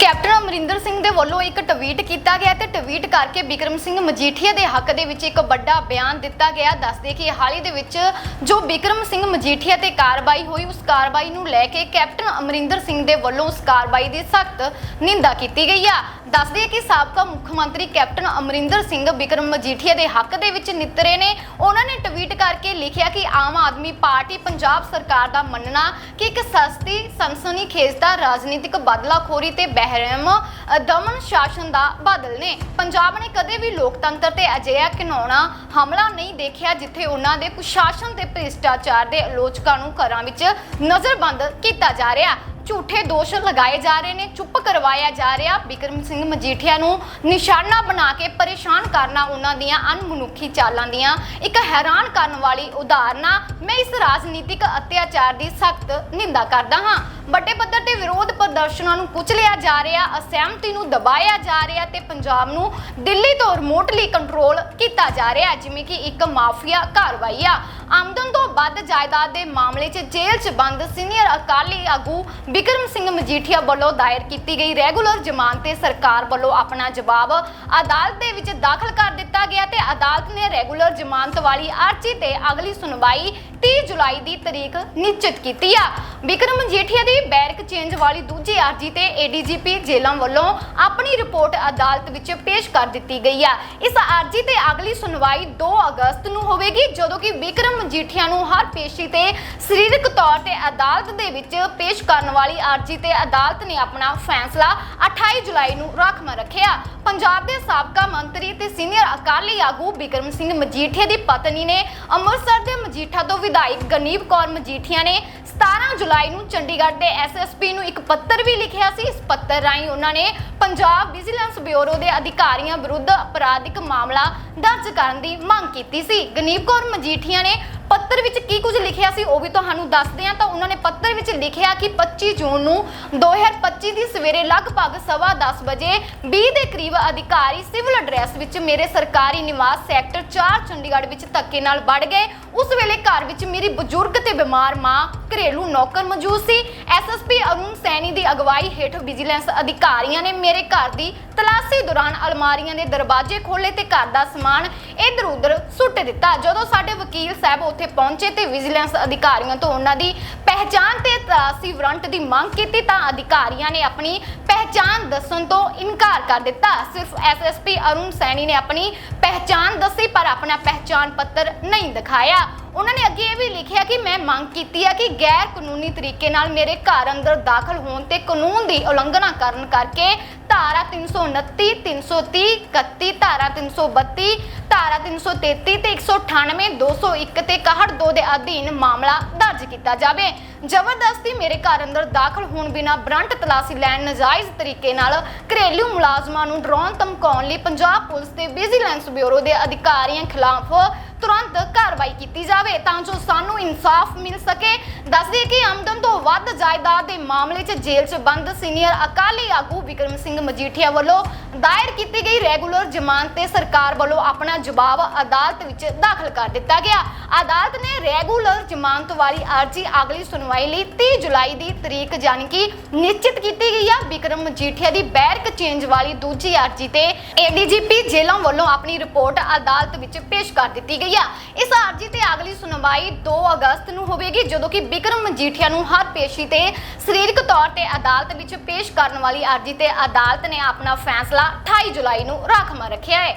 Captain Amarinder Singh ਦੇ ਵੱਲੋਂ ਇੱਕ ਟਵੀਟ ਕੀਤਾ ਗਿਆ ਤੇ ਟਵੀਟ ਕਰਕੇ ਬਿਕਰਮ ਸਿੰਘ ਮਜੀਠੀਆ ਦੇ ਹੱਕ ਦੇ ਵਿੱਚ ਇੱਕ ਵੱਡਾ ਬਿਆਨ ਦਿੱਤਾ ਗਿਆ। ਦੱਸਦੇ ਕਿ ਹਾਲ ਹੀ ਦੇ ਵਿੱਚ ਜੋ ਬਿਕਰਮ ਸਿੰਘ ਮਜੀਠੀਆ ਤੇ ਕਾਰਵਾਈ ਹੋਈ, ਉਸ ਕਾਰਵਾਈ ਨੂੰ ਲੈ ਕੇ ਕੈਪਟਨ ਅਮਰਿੰਦਰ ਸਿੰਘ ਦੇ ਵੱਲੋਂ ਉਸ ਕਾਰਵਾਈ ਦੀ ਸਖਤ ਨਿੰਦਾ ਕੀਤੀ ਗਈ ਆ। ਦੱਸਦੇ ਕਿ ਸਾਬਕਾ ਮੁੱਖ ਮੰਤਰੀ ਕੈਪਟਨ ਅਮਰਿੰਦਰ ਸਿੰਘ ਬਿਕਰਮ ਮਜੀਠੀਆ ਦੇ ਹੱਕ ਦੇ ਵਿੱਚ ਨਿੱਤਰੇ ਨੇ। ਉਹਨਾਂ ਨੇ ਟਵੀਟ ਕਰਕੇ ਲਿਖਿਆ ਕਿ ਆਮ ਆਦਮੀ ਪਾਰਟੀ ਪੰਜਾਬ ਸਰਕਾਰ ਦਾ ਮੰਨਣਾ ਕਿ ਇੱਕ ਸਸਤੀ ਸਨਸਨੀਖੇਜ਼ਦਾ ਰਾਜਨੀਤਿਕ ਬਦਲਾਖੋਰੀ ਤੇ ਬਹਿ ਅ, ਦਮਨ ਸ਼ਾਸਨ ਦਾ ਬਾਦਲ ਨੇ। ਪੰਜਾਬ ਨੇ ਕਦੇ ਵੀ ਲੋਕਤੰਤਰ ਤੇ ਅਜਿਹਾ ਘਿਨਾਉਣਾ ਹਮਲਾ ਨਹੀਂ ਦੇਖਿਆ ਜਿੱਥੇ ਉਹਨਾਂ ਦੇ ਕੁਸ਼ਾਸਨ ਤੇ ਭ੍ਰਿਸ਼ਟਾਚਾਰ ਦੇ ਆਲੋਚਕਾਂ ਨੂੰ ਘਰਾਂ ਵਿੱਚ ਨਜ਼ਰਬੰਦ ਕੀਤਾ ਜਾ ਰਿਹਾ। ਝੂਠੇ ਦੋਸ਼ ਲਗਾਏ ਜਾ ਰਹੇ ਨੇ, ਚੁੱਪ ਕਰਵਾਇਆ ਜਾ ਰਿਹਾ। ਬਿਕਰਮ ਸਿੰਘ ਮਜੀਠੀਆ ਨੂੰ ਨਿਸ਼ਾਨਾ ਬਣਾ ਕੇ ਪਰੇਸ਼ਾਨ ਕਰਨਾ ਉਹਨਾਂ ਦੀਆਂ ਅਣਮਨੁੱਖੀ ਚਾਲਾਂ ਦੀਆਂ। ਇੱਕ ਹੈਰਾਨ ਕਰਨ ਵਾਲੀ ਉਦਾਹਰਨਾਂ, ਮੈਂ ਇਸ ਰਾਜਨੀਤਿਕ ਅਤਿਆਚਾਰ ਦੀ ਸਖਤ ਨਿੰਦਾ ਕਰਦਾ ਹਾਂ। ਵੱਡੇ ਪੱਧਰ ਤੇ ਵਿਰੋਧ ਪ੍ਰਦਰਸ਼ਨਾਂ ਨੂੰ ਕੁਚਲਿਆ ਜਾ ਰਿਹਾ, ਅਸਹਿਮਤੀ ਨੂੰ ਦਬਾਇਆ ਜਾ ਰਿਹਾ ਤੇ ਪੰਜਾਬ ਨੂੰ ਦਿੱਲੀ ਤੋਂ ਰਿਮੋਟਲੀ ਕੰਟਰੋਲ ਕੀਤਾ ਜਾ ਰਿਹਾ, ਜਿਵੇਂ ਕਿ ਇੱਕ ਮਾਫੀਆ ਕਾਰਵਾਈ ਆ। ਆਮਦਨ ਤੋਂ ਵੱਧ ਜਾਇਦਾਦ ਦੇ ਮਾਮਲੇ 'ਚ ਜੇਲ੍ਹ 'ਚ ਬੰਦ ਸੀਨੀਅਰ ਅਕਾਲੀ ਆਗੂ ਬਿਕਰਮ ਸਿੰਘ ਮਜੀਠੀਆ ਵੱਲੋਂ ਦਾਇਰ ਕੀਤੀ ਗਈ ਰੈਗੂਲਰ ਜ਼ਮਾਨਤ ਤੇ ਸਰਕਾਰ ਵੱਲੋਂ ਆਪਣਾ ਜਵਾਬ ਅਦਾਲਤ ਦੇ ਵਿੱਚ ਦਾਖਲ ਕਰ ਦਿੱਤਾ ਗਿਆ ਤੇ ਅਦਾਲਤ ਨੇ ਰੈਗੂਲਰ ਜ਼ਮਾਨਤ ਵਾਲੀ ਅਰਜ਼ੀ ਤੇ ਅਗਲੀ ਸੁਣਵਾਈ 30 ਜੁਲਾਈ ਦੀ ਤਰੀਕ ਨਿਸ਼ਚਿਤ ਕੀਤੀ ਆ। ਬਿਕਰਮ ਮਜੀਠੀਆ ਦੀ ਬੈਰਕ ਚੇਂਜ ਵਾਲੀ ਦੂਜੀ ਅਰਜ਼ੀ ਤੇ ਏਡੀਜੀਪੀ ਜੇਲ੍ਹਾਂ ਵੱਲੋਂ ਆਪਣੀ ਰਿਪੋਰਟ ਅਦਾਲਤ ਵਿੱਚ ਪੇਸ਼ ਕਰ ਦਿੱਤੀ ਗਈ ਆ। ਇਸ ਅਰਜ਼ੀ ਤੇ ਅਗਲੀ ਸੁਣਵਾਈ 2 ਅਗਸਤ ਨੂੰ ਹੋਵੇਗੀ, ਜਦੋਂ ਕਿ ਬਿਕਰਮ ਮਜੀਠੀਆ ਨੂੰ ਹਰ ਪੇਸ਼ੀ ਤੇ ਸਰੀਰਕ ਤੌਰ ਤੇ ਅਦਾਲਤ ਦੇ ਵਿੱਚ ਪੇਸ਼ ਕਰਨ ਵਾਲੀ ਅਰਜ਼ੀ ਤੇ ਅਦਾਲਤ ਨੇ ਆਪਣਾ ਫੈਸਲਾ 28 ਜੁਲਾਈ ਨੂੰ ਰਾਖਵਾਂ ਰੱਖਿਆ। ਪੰਜਾਬ ਦੇ ਸਾਬਕਾ ਮੰਤਰੀ ਤੇ ਸੀਨੀਅਰ ਅਕਾਲੀ ਆਗੂ ਬਿਕਰਮ ਸਿੰਘ ਮਜੀਠੀਆ ਦੀ ਪਤਨੀ ਨੇ ਅੰਮ੍ਰਿਤਸਰ ਦੇ ਮਜੀਠਾ ਤੋਂ ਵਿਧਾਇਕ ਗਨੀਵ ਕੌਰ ਮਜੀਠੀਆ ਨੇ 17 ਜੁਲਾਈ ਨੂੰ ਚੰਡੀਗੜ੍ਹ ਦੇ ਐਸਐਸਪੀ ਨੂੰ ਇੱਕ ਪੱਤਰ ਵੀ ਲਿਖਿਆ ਸੀ। ਇਸ ਪੱਤਰ ਰਾਹੀਂ ਉਹਨਾਂ ਨੇ ਪੰਜਾਬ ਵਿਜੀਲੈਂਸ ਬਿਊਰੋ ਦੇ ਅਧਿਕਾਰੀਆਂ ਵਿਰੁੱਧ ਅਪਰਾਧਿਕ ਮਾਮਲਾ ਦਰਜ ਕਰਨ ਦੀ ਮੰਗ ਕੀਤੀ ਸੀ। ਗਨੀਵ ਕੌਰ ਮਜੀਠੀਆ ਨੇ ਪੱਤਰ ਵਿੱਚ ਕੀ ਕੁਝ ਲਿਖਿਆ ਸੀ ਉਹ ਵੀ ਤੁਹਾਨੂੰ ਦੱਸਦੇ ਹਾਂ। ਤਾਂ ਉਹਨਾਂ ਨੇ ਪੱਤਰ ਵਿੱਚ ਲਿਖਿਆ ਕਿ 25 ਜੂਨ ਨੂੰ 2025 ਦੀ ਸਵੇਰੇ ਲਗਭਗ ਸਵਾ 10 ਵਜੇ 20 ਦੇ ਕਰੀਬ ਅਧਿਕਾਰੀ ਸਿਵਲ ਐਡਰੈਸ ਵਿੱਚ ਮੇਰੇ ਸਰਕਾਰੀ ਨਿਵਾਸ ਸੈਕਟਰ 4 ਚੰਡੀਗੜ੍ਹ ਵਿੱਚ ਧੱਕੇ ਨਾਲ ਵੜ ਗਏ। ਉਸ ਵੇਲੇ ਘਰ ਵਿੱਚ ਮੇਰੀ ਬਜ਼ੁਰਗ ਤੇ ਬਿਮਾਰ ਮਾਂ ਘਰੇਲੂ ਨੌਕਰ ਮੌਜੂਦ ਸੀ। ਐਸਐਸਪੀ ਅਰੁਣ ਸੈਣੀ ਦੀ ਅਗਵਾਈ ਹੇਠ ਵਿਜੀਲੈਂਸ ਅਧਿਕਾਰੀਆਂ ਨੇ ਮੇਰੇ ਘਰ ਦੀ ਤਲਾਸ਼ੀ ਦੌਰਾਨ ਅਲਮਾਰੀਆਂ ਦੇ ਦਰਵਾਜ਼ੇ ਖੋਲੇ ਤੇ ਘਰ ਦਾ ਸਮਾਨ ਇੱਧਰ ਉੱਧਰ ਸੁੱਟ ਦਿੱਤਾ। ਜਦੋਂ ਸਾਡੇ ਵਕੀਲ ਸਾਹਿਬ ਉੱਥੇ ਪਹੁੰਚੇ ਤੇ ਵਿਜੀਲੈਂਸ ਅਧਿਕਾਰੀਆਂ ਤੋਂ ਉਹਨਾਂ ਦੀ ਪਹਿਚਾਣ ਤੇ ਤਲਾਸ਼ੀ ਵਾਰੰਟ ਦੀ ਮੰਗ ਕੀਤੀ ਤਾਂ ਅਧਿਕਾਰੀਆਂ ਨੇ ਆਪਣੀ ਪਹਿਚਾਣ ਦੱਸਣ ਤੋਂ ਇਨਕਾਰ ਕਰ ਦਿੱਤਾ। ਸਿਰਫ ਐਸਐਸਪੀ ਅਰੁਣ ਸੈਣੀ ਨੇ ਆਪਣੀ ਪਹਿਚਾਣ ਦੱਸੀ, ਪਰ ਆਪਣਾ ਪਹਿਚਾਣ ਪੱਤਰ ਨਹੀਂ ਦਿਖਾਇਆ। ਉਹਨਾਂ ਨੇ ਅੱਗੇ ਇਹ ਵੀ ਲਿਖਿਆ ਕਿ ਮੈਂ ਮੰਗ ਕੀਤੀ ਹੈ ਕਿ ਗੈਰ ਕਾਨੂੰਨੀ ਤਰੀਕੇ ਨਾਲ ਮੇਰੇ ਘਰ ਅੰਦਰ ਦਾਖਲ ਹੋਣ ਤੇ ਕਾਨੂੰਨ ਦੀ ਉਲੰਘਣਾ ਕਰਨ ਕਰਕੇ ਧਾਰਾ 329 330 31 ਧਾਰਾ 332 ਧਾਰਾ 333 ਤੇ 198 201 ਤੇ 62 ਦੇ ਅਧੀਨ ਮਾਮਲਾ ਦਰਜ ਕੀਤਾ ਜਾਵੇ। ਜ਼ਬਰਦਸਤੀ ਮੇਰੇ ਘਰ ਅੰਦਰ ਦਾਖਲ ਹੋਣ ਬਿਨਾ ਬ੍ਰੰਟ ਤਲਾਸ਼ੀ ਲੈਣ ਨਜਾਇਜ਼ ਤਰੀਕੇ ਨਾਲ ਘਰੇਲੂ ਮੁਲਾਜ਼ਮਾਂ ਨੂੰ ਡਰਾਉਣ ਧਮਕਾਉਣ ਲਈ ਪੰਜਾਬ ਪੁਲਿਸ ਤੇ ਵਿਜੀਲੈਂਸ ਬਿਊਰੋ ਦੇ ਅਧਿਕਾਰੀਆਂ ਖਿਲਾਫ ਤੁਰੰਤ ਕਾਰਵਾਈ ਕੀਤੀ ਜਾਵੇ ਤਾਂ ਜੋ ਸਾਨੂੰ ਇਨਸਾਫ ਮਿਲ ਸਕੇ। ਦੱਸਦੇ ਕਿ ਆਮਦਨ ਤੋਂ ਵੱਧ ਜਾਇਦਾਦ ਦੇ ਮਾਮਲੇ 'ਚ ਜੇਲ੍ਹ 'ਚ ਬੰਦ ਸੀਨੀਅਰ ਅਕਾਲੀ ਆਗੂ ਵਿਕਰਮ ਸਿੰਘ ਮਜੀਠੀਆ ਵੱਲੋਂ ਦਾਇਰ ਕੀਤੀ ਗਈ ਰੈਗੂਲਰ ਜ਼ਮਾਨਤ ਤੇ ਸਰਕਾਰ ਵੱਲੋਂ ਆਪਣਾ ਜਵਾਬ ਅਦਾਲਤ ਵਿੱਚ ਦਾਖਲ ਕਰ ਦਿੱਤਾ ਗਿਆ। ਅਦਾਲਤ ਨੇ ਰੈਗੂਲਰ ਜ਼ਮਾਨਤ ਵਾਲੀ ਅਰਜ਼ੀ ਅਗਲੀ ਸੁਣਵਾਈ ਲਈ 30 ਜੁਲਾਈ ਦੀ ਤਰੀਕ ਜਾਣੀ ਕਿ ਨਿਸ਼ਚਿਤ ਕੀਤੀ ਗਈ ਆ। ਵਿਕਰਮ ਮਜੀਠੀਆ ਦੀ ਬੈਰਕ ਚੇਂਜ ਵਾਲੀ ਦੂਜੀ ਅਰਜ਼ੀ ਤੇ ਏਡੀਜੀਪੀ ਜੇਲ੍ਹਾਂ ਵੱਲੋਂ ਆਪਣੀ ਰਿਪੋਰਟ ਅਦਾਲਤ ਵਿੱਚ ਪੇਸ਼ ਕਰ ਦਿੱਤੀ ਗਈ ਆ। ਇਸ ਅਰਜ਼ੀ ਤੇ ਅਗਲੀ ਸੁਣਵਾਈ 2 ਅਗਸਤ ਨੂੰ ਹੋਵੇਗੀ, ਜਦੋਂ ਕਿ ਬਿਕਰਮ ਮਜੀਠੀਆ ਨੂੰ ਹਰ ਪੇਸ਼ੀ ਤੇ ਸਰੀਰਕ ਤੌਰ ਤੇ ਅਦਾਲਤ ਵਿੱਚ ਪੇਸ਼ ਕਰਨ ਵਾਲੀ ਅਰਜ਼ੀ ਤੇ ਅਦਾਲਤ ਨੇ ਆਪਣਾ ਫੈਸਲਾ 28 ਜੁਲਾਈ ਨੂੰ ਰਾਖਵਾਂ ਰੱਖਿਆ ਹੈ।